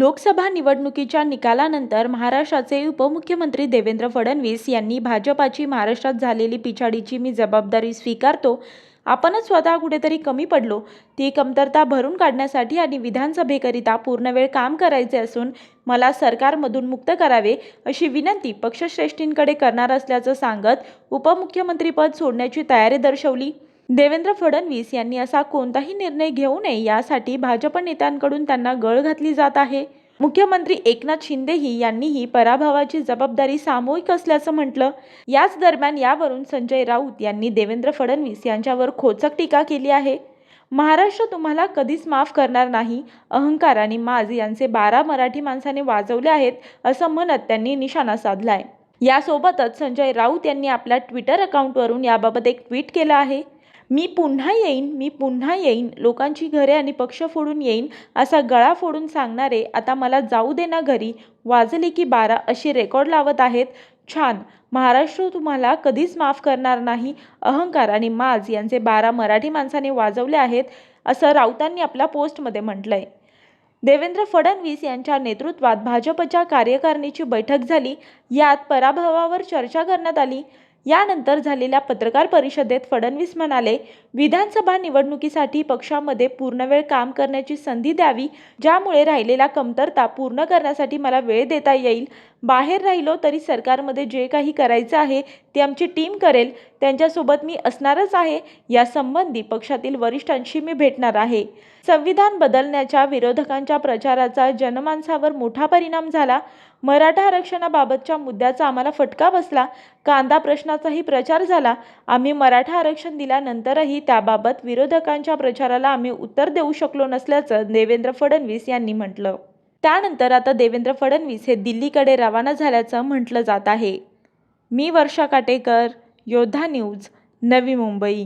लोकसभा निवडणुकीच्या निकालानंतर महाराष्ट्राचे उपमुख्यमंत्री देवेंद्र फडणवीस यांनी भाजपाची महाराष्ट्रात झालेली पिछाडीची मी जबाबदारी स्वीकारतो. आपणच स्वतः कुठेतरी कमी पडलो. ती कमतरता भरून काढण्यासाठी आणि विधानसभेकरिता पूर्णवेळ काम करायचे असून मला सरकारमधून मुक्त करावे अशी विनंती पक्षश्रेष्ठींकडे करणार असल्याचं सांगत उपमुख्यमंत्रीपद सोडण्याची तयारी दर्शवली. देवेंद्र फडणवीस यांनी असा कोणताही निर्णय घेऊ नये यासाठी भाजप नेत्यांकडून त्यांना गळ घातली जात आहे. मुख्यमंत्री एकनाथ शिंदेही यांनीही पराभवाची जबाबदारी सामूहिक असल्याचं म्हटलं. याच दरम्यान यावरून संजय राऊत यांनी देवेंद्र फडणवीस यांच्यावर खोचक टीका केली आहे. महाराष्ट्र तुम्हाला कधीच माफ करणार नाही. अहंकार आणि माज यांचे बारा मराठी माणसाने वाजवले आहेत असं म्हणत त्यांनी निशाणा साधलाय. यासोबतच संजय राऊत यांनी आपल्या ट्विटर अकाउंटवरून याबाबत एक ट्विट केलं आहे. मी पुन्हा येईन मी पुन्हा येईन लोकांची घरे आणि पक्ष फोडून येईन असा गळा फोडून सांगणारे आता मला जाऊ दे ना घरी वाजले की बारा अशी रेकॉर्ड लावत आहेत. छान महाराष्ट्र तुम्हाला कधीच माफ करणार नाही. अहंकार आणि माज यांचे बारा मराठी माणसाने वाजवले आहेत असं राऊतांनी आपल्या पोस्टमध्ये म्हटलंय. देवेंद्र फडणवीस यांच्या नेतृत्वात भाजपच्या कार्यकारिणीची बैठक झाली. यात पराभवावर चर्चा करण्यात आली. यानंतर झालेल्या पत्रकार परिषदेत फडणवीस म्हणाले विधानसभा निवडणुकीसाठी पक्षामध्ये पूर्णवेळ काम करण्याची संधी द्यावी ज्यामुळे राहिलेल्या कमतरता पूर्ण करण्यासाठी मला वेळ देता येईल. बाहेर राहिलो तरी सरकारमध्ये जे काही करायचं आहे ते आमची टीम करेल त्यांच्यासोबत मी असणारच आहे यासंबंधी पक्षातील वरिष्ठांशी मी भेटणार आहे. संविधान बदलण्याच्या विरोधकांच्या प्रचाराचा जनमानसावर मोठा परिणाम झाला. मराठा आरक्षणाबाबतच्या मुद्द्याचा आम्हाला फटका बसला. कांदा प्रश्नाचाही प्रचार झाला. आम्ही मराठा आरक्षण दिल्यानंतरही त्याबाबत विरोधकांच्या प्रचाराला आम्ही उत्तर देऊ शकलो नसल्याचं देवेंद्र फडणवीस यांनी म्हटलं. त्यानंतर आता देवेंद्र फडणवीस हे दिल्लीकडे रवाना झाल्याचं म्हटलं जात आहे. मी वर्षा काटेकर योद्धा न्यूज नवी मुंबई.